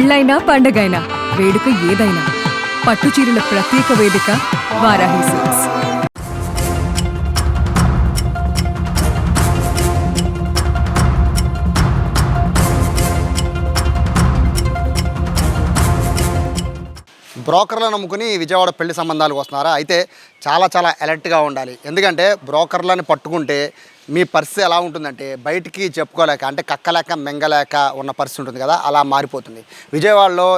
పెళ్ళైనా పండగైనా వేడుక ఏదైనా పట్టు చీరల ప్రత్యేక వేదిక వారాహి సిల్క్స్. బ్రోకర్లను నమ్ముకుని విజయవాడ పెళ్ళి సంబంధాలు వస్తున్నారా? అయితే చాలా చాలా అలర్ట్గా ఉండాలి. ఎందుకంటే బ్రోకర్లను పట్టుకుంటే మీ పర్స్ ఎలా ఉంటుందంటే బయటికి చెప్పుకోలేక అంటే కక్కలేక మెంగలేక ఉన్న పర్స్ ఉంటుంది కదా అలా మారిపోతుంది. విజయవాడలో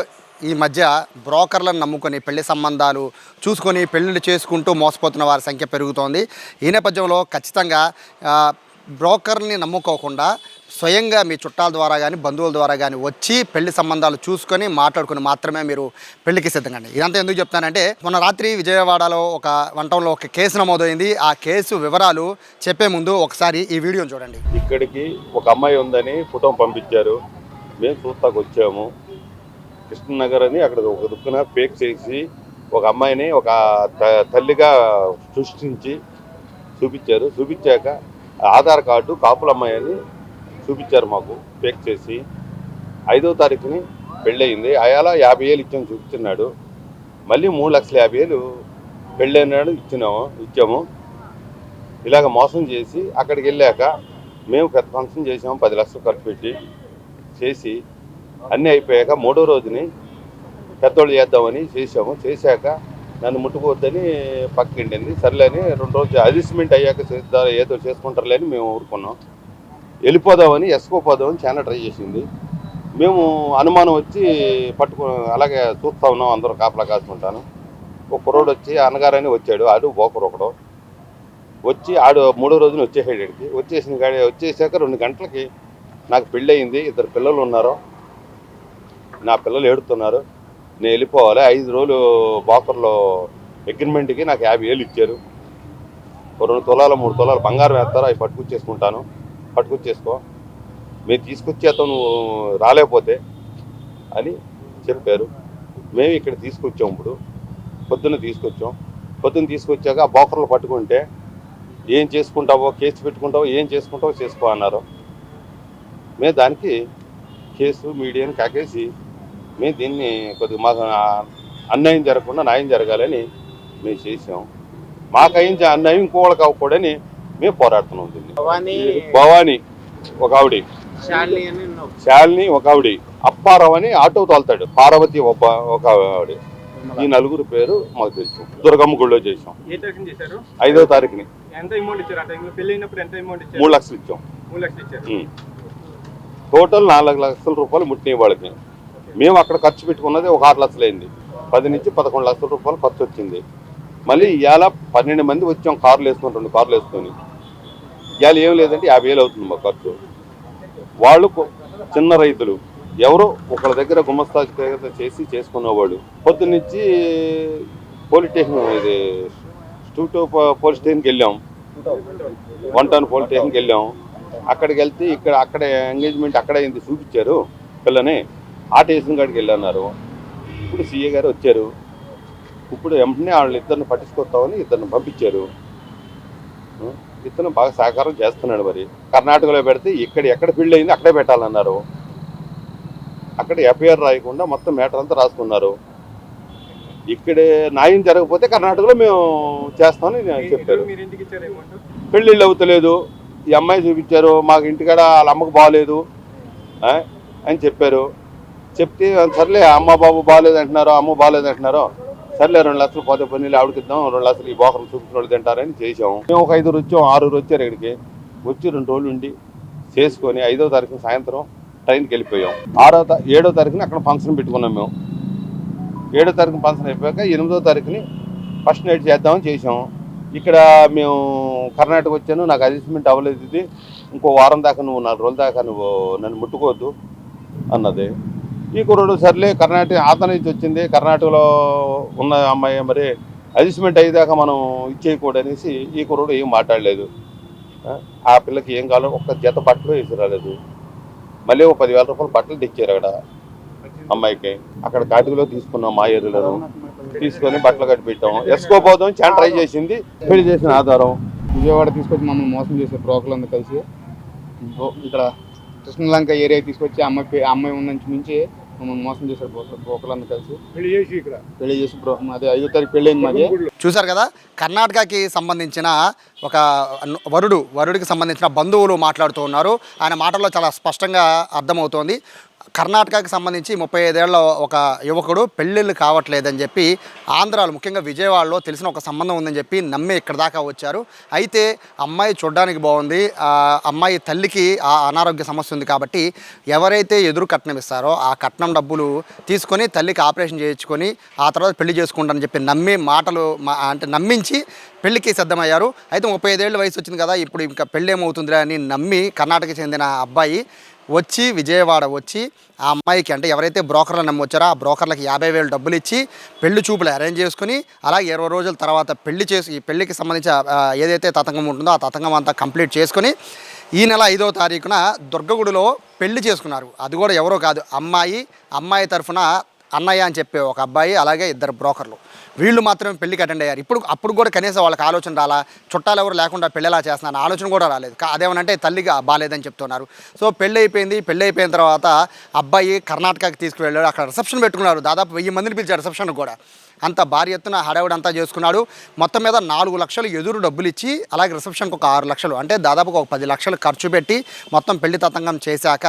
ఈ మధ్య బ్రోకర్లను నమ్ముకొని పెళ్ళి సంబంధాలు చూసుకొని పెళ్ళిళ్ళు చేసుకుంటూ మోసపోతున్న వారి సంఖ్య పెరుగుతోంది. ఈ నేపథ్యంలో ఖచ్చితంగా బ్రోకర్ని నమ్ముకోకుండా స్వయంగా మీ చుట్టాల ద్వారా కానీ బంధువుల ద్వారా కానీ వచ్చి పెళ్ళి సంబంధాలు చూసుకొని మాట్లాడుకుని మాత్రమే మీరు పెళ్ళికి సిద్ధంగా ఇదంతా ఎందుకు చెప్తానంటే మొన్న రాత్రి విజయవాడలో ఒక వంటంలో ఒక కేసు నమోదైంది. ఆ కేసు వివరాలు చెప్పే ముందు ఒకసారి ఈ వీడియోని చూడండి. ఇక్కడికి ఒక అమ్మాయి ఉందని ఫోటో పంపించారు. మేము చూస్తాకు వచ్చాము. కృష్ణనగర్ అని అక్కడ ఒక దుక్కున పేక్ చేసి ఒక అమ్మాయిని ఒక త- తల్లిగా సృష్టించి చూపించారు. చూపించాక ఆధార్ కార్డు కాపుల అమ్మాయి అని చూపించారు మాకు పేక్ చేసి. ఐదో తారీఖుని పెళ్ళయింది. అయాలా యాభై వేలు ఇచ్చాము చూపించున్నాడు మళ్ళీ మూడు లక్షల యాభై వేలు పెళ్ళైనాడు ఇచ్చినాము ఇచ్చాము. ఇలాగ మోసం చేసి అక్కడికి వెళ్ళాక మేము పెద్ద ఫంక్షన్ చేసాము పది లక్షలు ఖర్చు పెట్టి చేసి అన్నీ అయిపోయాక మూడో రోజుని పెద్దోళ్ళు చేద్దామని చేసాము. చేశాక నన్ను ముట్టుకోవద్దని పక్కిండింది సర్లే అని రెండు రోజులు అడ్జస్ట్మెంట్ అయ్యాక ఏదో చేసుకుంటారులే అని మేము ఊరుకున్నాం. వెళ్ళిపోదామని ఎసుకోపోదామని చాలా ట్రై చేసింది. మేము అనుమానం వచ్చి పట్టుకు అలాగే చూస్తా ఉన్నాం అందరూ కాపలా కాసుకుంటాను ఒక కుర్రోడు వచ్చి అన్నగారని వచ్చాడు. ఆడు బోకరు ఒకడు. వచ్చి ఆడు మూడో రోజున వచ్చేసాడు ఇక్కడికి. వచ్చేసిన గాడి వచ్చేసాక రెండు గంటలకి నాకు పెళ్ళయింది. ఇద్దరు పిల్లలు ఉన్నారు. నా పిల్లలు ఏడుతున్నారు. నేను వెళ్ళిపోవాలి. ఐదు రోజులు బోకర్లో అగ్రిమెంట్కి నాకు యాభై వేలు ఇచ్చారు. రెండు తులాలు మూడు తులాలు బంగారం వేస్తారు? అవి పట్టుకొచ్చేసుకుంటాను. పట్టుకొచ్చేసుకో. మేము తీసుకొచ్చి నువ్వు రాలేకపోతే అని చెప్పారు. మేము ఇక్కడ తీసుకొచ్చాం ఇప్పుడు. పొద్దున్న తీసుకొచ్చాం. పొద్దున్న తీసుకొచ్చాక ఆ బోకర్లు పట్టుకుంటే ఏం చేసుకుంటావో కేసు పెట్టుకుంటావో ఏం చేసుకుంటావో చేసుకో అన్నారు. మేము దానికి కేసు మీడియాని కాకేసి మేము దీన్ని కొద్దిగా మాకు అన్యాయం జరగకుండా న్యాయం జరగాలని మేము చేసాం మాకు అయించే అన్యాయం ఇంకోళ్ళకి అవ్వకూడని మేము పోరాడుతున్నాం దీన్ని. భవానీ భవాని ఒక ఆవిడ. శాలిని ఒక ఆవిడ. అప్పారావు అని ఆటో తోలుతాడు. పార్వతి ఒక ఆవిడ. ఈ నలుగురు పేరు మాకు తెలుసు. దుర్గమ్మ గుడిలో చేసాం ఐదో తారీఖుని. మూడు లక్షలు ఇచ్చాం. టోటల్ నాలుగు లక్షల రూపాయలు ముట్టిన వాళ్ళకి. మేము అక్కడ ఖర్చు పెట్టుకున్నది ఒక ఆరు లక్షలు అయింది పది నుంచి పదకొండు లక్షల రూపాయలు ఖర్చు వచ్చింది. మళ్ళీ ఇవాళ పన్నెండు మంది వచ్చాం. కార్లు వేసుకొని రెండు కార్లు వేసుకొని. ఇవాళ ఏం లేదంటే యాభై వేలు అవుతుంది మా ఖర్చు. వాళ్ళు చిన్న రైతులు. ఎవరో ఒకళ్ళ దగ్గర గుమస్తా చేసి చేసుకున్నవాడు పొద్దున్నుంచి పోలీస్ స్టేషన్ ఇది స్టూటో పోలీస్ స్టేషన్కి వెళ్ళాం. వన్ టౌన్ పోలీస్ స్టేషన్కి వెళ్ళాం. అక్కడికి వెళ్తే ఇక్కడ అక్కడ ఎంగేజ్మెంట్ అక్కడ అయింది చూపించారు పిల్లని. ఆ స్టేషన్ కాడికి వెళ్ళన్నారు. ఇప్పుడు సీఏ గారు వచ్చారు. ఇప్పుడు వెంటనే వాళ్ళు ఇద్దరిని పట్టించుకొస్తామని ఇద్దరిని పంపించారు. ఇతను బాగా సహకారం చేస్తున్నాడు మరి. కర్ణాటకలో పెడితే ఇక్కడ ఎక్కడ ఫీల్డ్ అయింది అక్కడే పెట్టాలన్నారు. అక్కడ ఎఫ్ఐఆర్ రాయకుండా మొత్తం మ్యాటర్ అంతా రాసుకున్నారు. ఇక్కడే న్యాయం జరగకపోతే కర్ణాటకలో మేము చేస్తామని చెప్పారు. పెళ్ళిళ్ళు అవుతలేదు. ఈ అమ్మాయి చూపించారు. మాకు ఇంటికాడ వాళ్ళ అమ్మకు బాగాలేదు అని చెప్పారు. చెప్తే సర్లే అమ్మ బాబు బాగాలేదు అంటున్నారు అమ్మ బాగాలేదు అంటున్నారు సర్లే రెండు లక్షలు పోతే పని ఆవిడకి ఇద్దాం రెండు లక్షలు ఈ బోకరం చూపించిన వాళ్ళు తింటారని చేసాము మేము ఒక ఐదుగురు వచ్చాం ఆరుగురు వచ్చారు ఇక్కడికి. వచ్చి రెండు రోజులు ఉండి చేసుకొని ఐదో తారీఖు సాయంత్రం ట్రైన్కి వెళ్ళిపోయాం. ఆరో ఏడో తారీఖున అక్కడ ఫంక్షన్ పెట్టుకున్నాం మేము. ఏడో తారీఖు ఫంక్షన్ అయిపోయాక ఎనిమిదో తారీఖుని ఫస్ట్ నైట్ చేద్దామని చేసాము ఇక్కడ మేము కర్ణాటక వచ్చాను నాకు అడ్జస్ట్మెంట్ అవ్వలేదు ఇది. ఇంకో వారం దాకా నువ్వు నాలుగు రోజుల దాకా నువ్వు నన్ను ముట్టుకోవద్దు అన్నది. ఈ కుర్రోడు సర్లే కర్ణాటక ఆంధ్ర నుంచి వచ్చింది కర్ణాటకలో ఉన్న అమ్మాయి మరి అడ్జస్ట్మెంట్ అయ్యేదాకా మనం ఇచ్చేయకూడనేసి ఈ కుర్రోడు ఏం మాట్లాడలేదు. ఆ, పిల్లకి ఏం కావాలో ఒక్క జత బట్టలు వేసి రాలేదు మళ్ళీ ఒక పదివేల రూపాయలు బట్టలు తెచ్చారు అక్కడ అమ్మాయికి. అక్కడ కాటికలో తీసుకున్నాం మా ఏరియాలో తీసుకొని బట్టలు కట్టి పెట్టాం ఎస్కోపోదాం చాలా ట్రై చేసింది పెళ్ళి చేసిన ఆధారం. విజయవాడ తీసుకొచ్చి మమ్మల్ని మోసం చేసే బ్రోకర్లందరూ కలిసి ఇక్కడ కృష్ణలంక ఏరియా తీసుకొచ్చి అమ్మాయి అమ్మాయి ఉన్న నుంచి మమ్మల్ని మోసం చేశారు బ్రోకర్లందరూ కలిసి. పెళ్ళి చేసి ఇక్కడ. పెళ్ళి చేసి బ్రో మాది ఐదో తారీఖు పెళ్ళి అయింది మాది చూశారు కదా కర్ణాటకకి సంబంధించిన ఒక వరుడు వరుడికి సంబంధించిన బంధువులు మాట్లాడుతూ ఉన్నారు. ఆయన మాటల్లో చాలా స్పష్టంగా అర్థమవుతోంది. కర్ణాటకకి సంబంధించి ముప్పై ఐదేళ్ళ ఒక యువకుడు పెళ్ళిళ్ళు కావట్లేదని చెప్పి ఆంధ్రాలో ముఖ్యంగా విజయవాడలో తెలిసిన ఒక సంబంధం ఉందని చెప్పి నమ్మి ఇక్కడ దాకా వచ్చారు. అయితే అమ్మాయి చూడడానికి బాగుంది. అమ్మాయి తల్లికి ఆ అనారోగ్య సమస్య ఉంది కాబట్టి ఎవరైతే ఎదురు కట్నం ఇస్తారో ఆ కట్నం డబ్బులు తీసుకొని తల్లికి ఆపరేషన్ చేయించుకొని ఆ తర్వాత పెళ్ళి చేసుకుంటానని చెప్పి నమ్మి మాటలు మా- అంటే నమ్మించి పెళ్ళికి సిద్ధమయ్యారు. అయితే ముప్పై ఐదేళ్ళ వయసు వచ్చింది కదా ఇప్పుడు ఇంకా పెళ్ళి ఏమవుతుందిరా అని నమ్మి కర్ణాటక చెందిన అబ్బాయి వచ్చి విజయవాడ వచ్చి ఆ అమ్మాయికి అంటే ఎవరైతే బ్రోకర్లు నమ్మొచ్చారో ఆ బ్రోకర్లకు యాభై వేలు డబ్బులు ఇచ్చి పెళ్ళి చూపులు అరేంజ్ చేసుకుని అలాగే ఇరవై రోజుల తర్వాత పెళ్ళి చేసి ఈ పెళ్ళికి సంబంధించి ఏదైతే తతంగం ఉంటుందో ఆ తతంగం అంతా కంప్లీట్ చేసుకొని ఈ నెల ఐదవ తారీఖున దుర్గగుడిలో పెళ్ళి చేసుకున్నారు. అది కూడా ఎవరో కాదు అమ్మాయి అమ్మాయి తరఫున అన్నయ్య అని చెప్పే ఒక అబ్బాయి అలాగే ఇద్దరు బ్రోకర్లు. వీళ్ళు మాత్రమే పెళ్ళికి అటెండ్ అయ్యారు. ఇప్పుడు అప్పుడు కూడా కనీసం వాళ్ళకి ఆలోచన రాలా చుట్టాలు ఎవరు లేకుండా పెళ్ళేలా చేస్తున్నాను ఆలోచన కూడా రాలేదు. అదేమనంటే తల్లిగా బాగాలేదని చెప్తున్నారు. సో పెళ్ళి అయిపోయింది. పెళ్ళి అయిపోయిన తర్వాత అబ్బాయి కర్ణాటకకి తీసుకువెళ్ళాడు. అక్కడ రిసెప్షన్ పెట్టుకున్నారు. దాదాపు వెయ్యి మందిని పిలిచారు రిసెప్షన్ కూడా. అంత భారీ ఎత్తున హడావిడంతా అంతా చేసుకున్నాడు. మొత్తం మీద నాలుగు లక్షలు ఎదురు డబ్బులు ఇచ్చి అలాగే రిసెప్షన్కి ఒక ఆరు లక్షలు అంటే దాదాపుగా ఒక పది లక్షలు ఖర్చు పెట్టి మొత్తం పెళ్ళి తతంగం చేశాక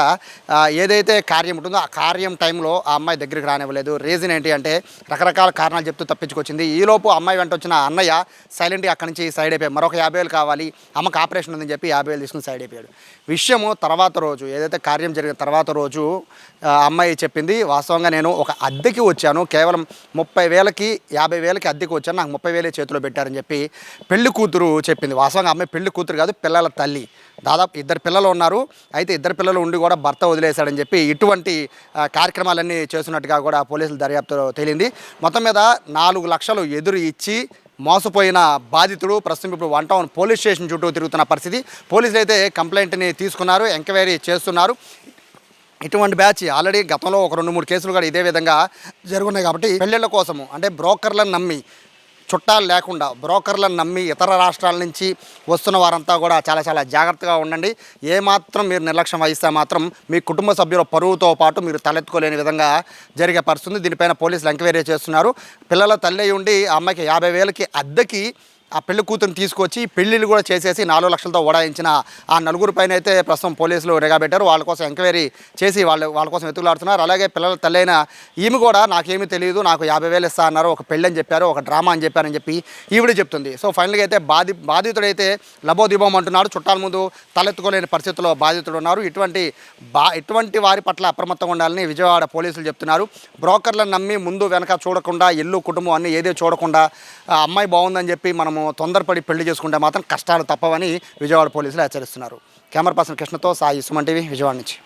ఏదైతే కార్యం ఉంటుందో ఆ కార్యం టైంలో ఆ అమ్మాయి దగ్గరికి రానివ్వలేదు. రీజన్ ఏంటి అంటే రకరకాల కారణాలు చెప్తూ తప్పించుకొచ్చింది. ఈలోపు అమ్మాయి వెంట వచ్చిన అన్నయ్య సైలెంట్గా అక్కడి నుంచి సైడ్ అయిపోయాడు. మరొక యాభై వేలు కావాలి అమ్మకి ఆపరేషన్ ఉందని చెప్పి యాభై వేలు తీసుకుని సైడ్ అయిపోయాడు. విషయము తర్వాత రోజు ఏదైతే కార్యం జరిగిన తర్వాత రోజు అమ్మాయి చెప్పింది వాస్తవంగా నేను ఒక అద్దెకి వచ్చాను. కేవలం ముప్పై వేలకి యాభై వేలకి అద్దెకి వచ్చాను. నాకు ముప్పై వేలే చేతిలో పెట్టారని చెప్పి పెళ్ళి కూతురు చెప్పింది. వాస్తవంగా అమ్మాయి పెళ్ళి కూతురు కాదు పిల్లల తల్లి. దాదాపు ఇద్దరు పిల్లలు ఉన్నారు. అయితే ఇద్దరు పిల్లలు ఉండి కూడా భర్త వదిలేశాడని చెప్పి ఇటువంటి కార్యక్రమాలన్నీ చేస్తున్నట్టుగా కూడా పోలీసులు దర్యాప్తులో తేలింది. మొత్తం మీద నాలుగు లక్షలు ఎదురు ఇచ్చి మోసపోయిన బాధితుడు ప్రస్తుతం ఇప్పుడు వన్ టౌన్ పోలీస్ స్టేషన్ చుట్టూ తిరుగుతున్న పరిస్థితి. పోలీసులు అయితే కంప్లైంట్ని తీసుకున్నారు ఎంక్వైరీ చేస్తున్నారు. ఇటువంటి బ్యాచ్ ఆల్రెడీ గతంలో ఒక రెండు మూడు కేసులు కూడా ఇదే విధంగా జరుగున్నాయి కాబట్టి పెళ్ళిళ్ళ కోసము అంటే బ్రోకర్లను నమ్మి చుట్టాలు లేకుండా బ్రోకర్లను నమ్మి ఇతర రాష్ట్రాల నుంచి వస్తున్న వారంతా కూడా చాలా చాలా జాగ్రత్తగా ఉండండి. ఏమాత్రం మీరు నిర్లక్ష్యం వహిస్తే మాత్రం మీ కుటుంబ సభ్యుల పరువుతో పాటు మీరు తలెత్తుకోలేని విధంగా జరిగే పరిస్థితుంది దీనిపైన పోలీసులు ఎంక్వైరీ చేస్తున్నారు. పిల్లల తల్లి ఉండి ఆ అమ్మాయికి యాభై వేలకి అద్దెకి ఆ పెళ్ళి కూతురుని తీసుకొచ్చి పెళ్ళిళ్ళు కూడా చేసేసి నాలుగు లక్షలతో ఓడాయించిన ఆ నలుగురు పైన అయితే ప్రస్తుతం పోలీసులు రెగా పెట్టారు వాళ్ళ కోసం ఎంక్వైరీ చేసి వాళ్ళు వాళ్ళ కోసం వెతుకులాడుతున్నారు. అలాగే పిల్లల తల్లైన ఈమె కూడా నాకేమీ తెలియదు నాకు యాభై వేలు ఇస్తా అన్నారు. ఒక పెళ్ళి అని చెప్పారు ఒక డ్రామా అని చెప్పారని చెప్పి ఈవిడ చెప్తుంది. సో ఫైనల్గా అయితే బాధి బాధితుడైతే లబోదిబం అంటున్నాడు. చుట్టాల ముందు తలెత్తుకోలేని పరిస్థితుల్లో బాధితుడు ఉన్నారు. ఇటువంటి బా ఇటువంటి వారి పట్ల అప్రమత్తంగా ఉండాలని విజయవాడ పోలీసులు చెప్తున్నారు. బ్రోకర్లను నమ్మి ముందు వెనక చూడకుండా ఇల్లు కుటుంబం అన్ని ఏదో చూడకుండా అమ్మాయి బాగుందని చెప్పి మనము తొందరపడి పెళ్ళి చేసుకుంటే మాత్రం కష్టాలు తప్పవని విజయవాడ పోలీసులు హెచ్చరిస్తున్నారు. కెమెరా పర్సన్ కృష్ణతో సాయి సుమన్ టీవీ విజయవాడ నుంచి.